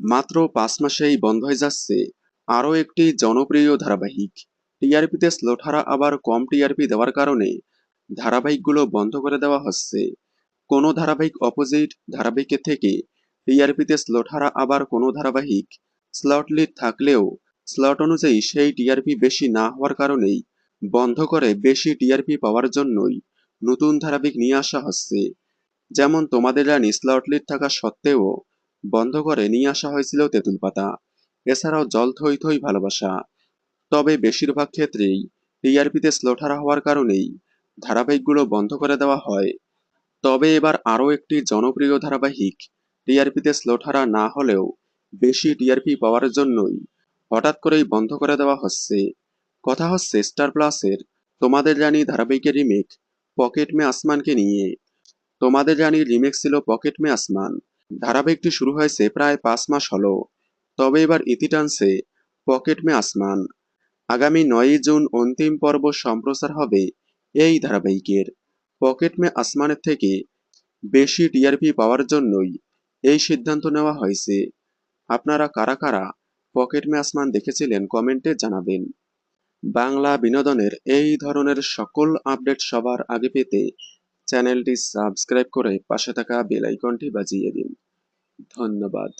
মাত্র পাঁচ মাসেই বন্ধ হয়ে যাচ্ছে। আরও একটি জনপ্রিয় ধারাবাহিক। টিআরপিতে স্লোট হারা আবার কম টিআরপি দেওয়ার কারণে ধারাবাহিকগুলো বন্ধ করে দেওয়া হচ্ছে। কোনো ধারাবাহিক অপোজিট ধারাবাহিকের থেকে টিআরপিতে স্লট হারা আবার কোনো ধারাবাহিক স্লট লিড থাকলেও স্লট অনুযায়ী সেই টিআরপি বেশি না হওয়ার কারণেই বন্ধ করে বেশি টিআরপি পাওয়ার জন্যই নতুন ধারাবাহিক নিয়ে আসা হচ্ছে। যেমন তোমাদের রানী স্লট লিড থাকা সত্ত্বেও বন্ধ করে নিয়ে আসা হয়েছিল তেঁতুল পাতা। এছাড়াও জল থই থই ভালোবাসা। তবে বেশিরভাগ ক্ষেত্রেই টিআরপিতে স্লট হারা হওয়ার কারণেই ধারাবাহিকগুলো বন্ধ করে দেওয়া হয়। তবে এবার আরও একটি জনপ্রিয় ধারাবাহিক টিআরপিতে স্লোট হারা না হলেও বেশি টিআরপি পাওয়ার জন্যই হঠাৎ করেই বন্ধ করে দেওয়া হচ্ছে। কথা হচ্ছে স্টার প্লাসের তোমাদের রানী ধারাবাহিকের রিমেক পকেট মে আসমানকে নিয়ে। তোমাদের রানীর রিমেক ছিল পকেট মে আসমান। ধারাবাহিকটি শুরু হয়েছে প্রায় পাঁচ মাস হলো। তবে এবার ইতি টানছে পকেট মে আসমান। আগামী নয়ই জুন অন্তিম পর্ব সম্প্রচার হবে এই ধারাবাহিকের। পকেট মে আসমানের থেকে বেশি টিআরপি পাওয়ার জন্যই এই সিদ্ধান্ত নেওয়া হয়েছে। আপনারা কারা কারা পকেট মে আসমান দেখেছিলেন কমেন্টে জানাবেন। বাংলা বিনোদনের এই ধরনের সকল আপডেট সবার আগে পেতে চ্যানেলটি সাবস্ক্রাইব করে পাশে থাকা বেল আইকনটি বাজিয়ে দিন। ধন্যবাদ।